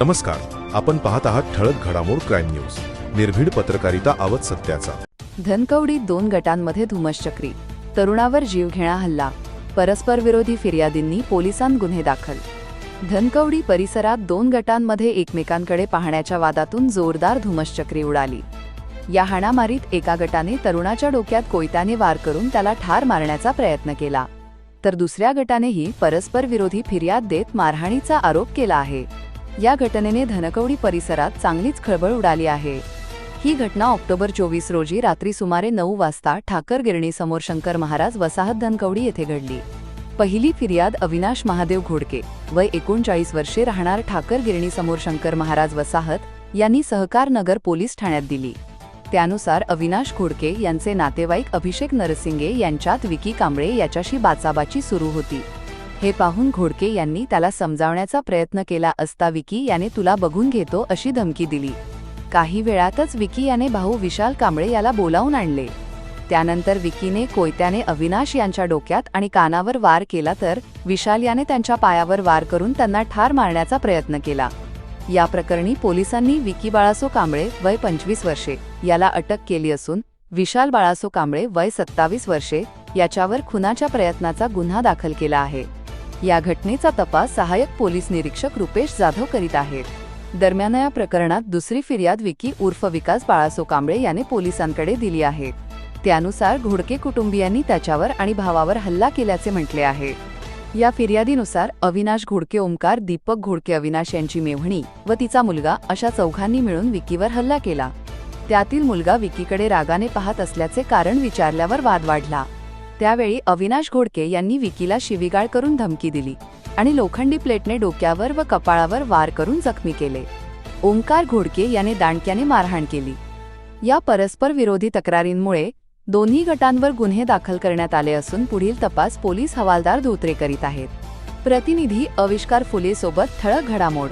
नमस्कार आपण पाहत आहात ठळक घडामोड क्राईम न्यूज. निर्भीड पत्रकारिता आवत सत्याचा. धनकवडी दोन गटांमध्ये धुमश्चक्री. तरुणावर जीवघेणा हल्ला. परस्पर विरोधी फिर्यादींनी पोलिसांत गुन्हे दाखल. धनकवडी परिसरात दोन गटांमध्ये एकमेकांकडे पाहण्याच्या वादातून जोरदार धुमश्चक्री उडाली. या हाणामारीत एका गटाने तरुणाच्या डोक्यात कोयत्याने वार करून त्याला ठार मारण्याचा प्रयत्न केला. तर दुसऱ्या गटानेही परस्पर विरोधी फिर्याद देत मारहाणीचा आरोप केला आहे. या घटनेने धनकवडी परिसरात चांगलीच खळबळ उडाली आहे. ही घटना ऑक्टोबर चोवीस रोजी रात्री सुमारे नऊ वाजता ठाकर गिरणीसमोर शंकर महाराज वसाहत धनकवडी येथे घडली. पहिली फिर्याद अविनाश महादेव घोडके वय एकोणचाळीस वर्षे राहणार ठाकर गिरणीसमोर शंकर महाराज वसाहत यांनी सहकार नगर पोलीस ठाण्यात दिली. त्यानुसार अविनाश घोडके यांचे नातेवाईक अभिषेक नरसिंगे यांच्यात विकी कांबळे याच्याशी बाचाबाची सुरू होती. हे पाहून घोडके यांनी त्याला समजावण्याचा प्रयत्न केला असता विकी याने तुला बघून घेतो अशी धमकी दिली. काही वेळातच विकी याने भाऊ विशाल कांबळे याला बोलावून आणले. त्यानंतर विकीने कोयत्याने अविनाश यांच्या डोक्यात आणि कानावर वार केला तर विशाल याने त्यांच्या पायावर वार करून त्यांना ठार मारण्याचा प्रयत्न केला. या प्रकरणी पोलिसांनी विकी बाळासो कांबळे वय पंचवीस वर्षे याला अटक केली असून विशाल बाळासो कांबळे वय सत्तावीस वर्षे याच्यावर खुनाच्या प्रयत्नाचा गुन्हा दाखल केला आहे. या घटनेचा तपास सहाय्यक पोलीस निरीक्षक रुपेश जाधव करीत आहेत. दरम्यान या प्रकरणात दुसरी फिर्याद विकी उर्फ विकास बाळासो कांबळे याने पोलिसांकडे दिली आहे. त्यानुसार घोडके कुटुंबियांनी त्याच्यावर आणि भावावर हल्ला केल्याचे म्हटले आहे. या फिर्यादीनुसार अविनाश घोडके ओमकार दीपक घोडके अविनाश यांची मेव्हणी व तिचा मुलगा अशा चौघांनी मिळून विकीवर हल्ला केला. त्यातील मुलगा विकीकडे रागाने पाहत असल्याचे कारण विचारल्यावर वाद वाढला. त्यावेळी अविनाश घोडके यांनी विकीला शिवीगाळ करून धमकी दिली आणि लोखंडी प्लेटने डोक्यावर व कपाळावर वार करून जखमी केले. ओंकार घोडके याने दांडक्याने मारहाण केली. या परस्पर विरोधी तक्रारींमुळे दोन्ही गटांवर गुन्हे दाखल करण्यात आले असून पुढील तपास पोलीस हवालदार धोत्रे करीत आहेत. प्रतिनिधी अविष्कार फुलेसोबत ठळक घडामोड